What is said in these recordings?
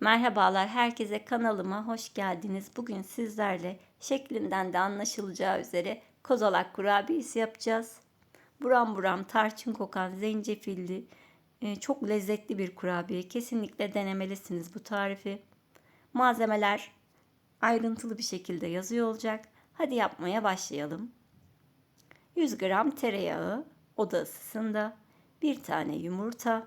Merhabalar herkese kanalıma hoş geldiniz. Bugün sizlerle şeklinden de anlaşılacağı üzere kozalak kurabiyesi yapacağız. Buram buram tarçın kokan zencefilli e, çok lezzetli bir kurabiye. Kesinlikle denemelisiniz bu tarifi. Malzemeler ayrıntılı bir şekilde yazıyor olacak. Hadi yapmaya başlayalım. 100 gram tereyağı oda ısısında, bir tane yumurta,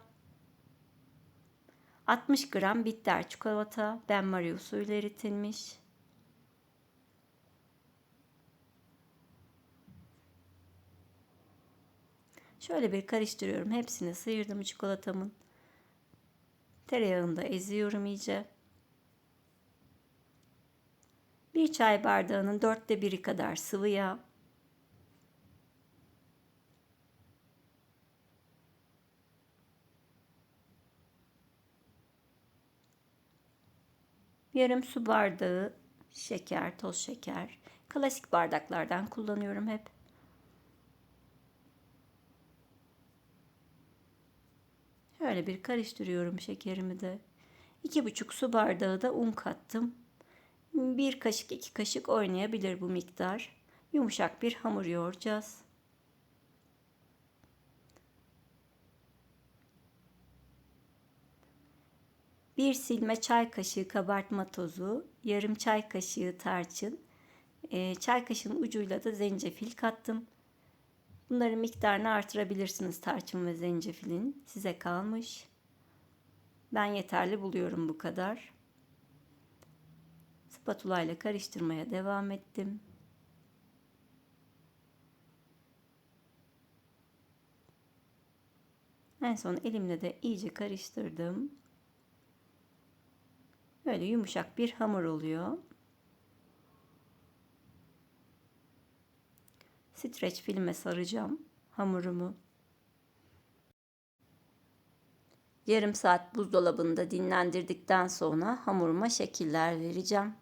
60 gram bitter çikolata benmari usulü eritilmiş. Şöyle bir karıştırıyorum. Hepsini sıyırdım çikolatamın. Tereyağını da eziyorum iyice. Bir çay bardağının dörtte biri kadar sıvı yağ. Yarım su bardağı şeker, toz şeker. Klasik bardaklardan kullanıyorum hep. Şöyle bir karıştırıyorum şekerimi de. İki buçuk su bardağı da un kattım. Bir kaşık iki kaşık oynayabilir bu miktar. Yumuşak bir hamur yoğuracağız. Bir silme çay kaşığı kabartma tozu, yarım çay kaşığı tarçın, e, çay kaşığının ucuyla da zencefil kattım. Bunların miktarını artırabilirsiniz tarçın ve zencefilin. Size kalmış. Ben yeterli buluyorum bu kadar. Spatula ile karıştırmaya devam ettim. En son elimle de iyice karıştırdım. Böyle yumuşak bir hamur oluyor. Streç filme saracağım hamurumu. Yarım saat buzdolabında dinlendirdikten sonra hamuruma şekiller vereceğim.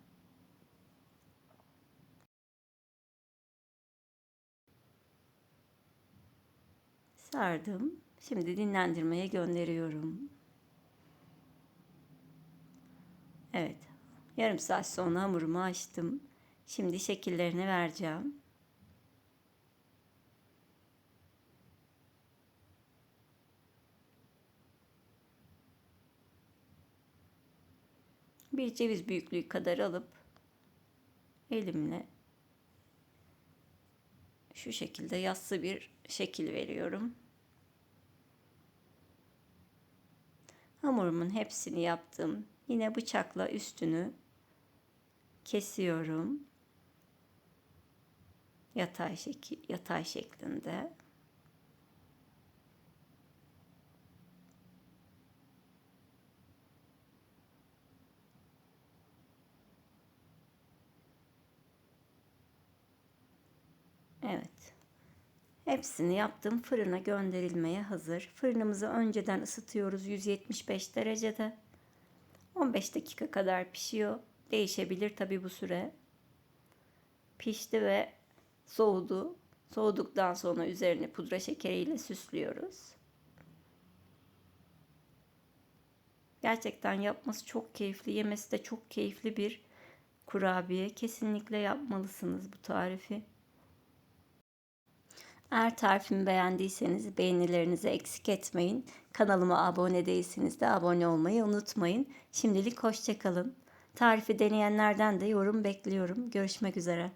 Sardım. Şimdi dinlendirmeye gönderiyorum. Evet. Yarım saat sonra hamurumu açtım. Şimdi şekillerini vereceğim. Bir ceviz büyüklüğü kadar alıp elimle şu şekilde yassı bir şekil veriyorum. Hamurumun hepsini yaptım. Yine bıçakla üstünü kesiyorum. Yatay şekil, yatay şeklinde. Evet. Hepsini yaptım. Fırına gönderilmeye hazır. Fırınımızı önceden ısıtıyoruz 175 derecede. 15 dakika kadar pişiyor. Değişebilir tabi bu süre. Pişti ve soğudu. Soğuduktan sonra üzerine pudra şekeriyle süslüyoruz. Gerçekten yapması çok keyifli, yemesi de çok keyifli bir kurabiye. Kesinlikle yapmalısınız bu tarifi. Eğer tarifimi beğendiyseniz beğenilerinizi eksik etmeyin. Kanalıma abone değilseniz de abone olmayı unutmayın. Şimdilik hoşçakalın. Tarifi deneyenlerden de yorum bekliyorum. Görüşmek üzere.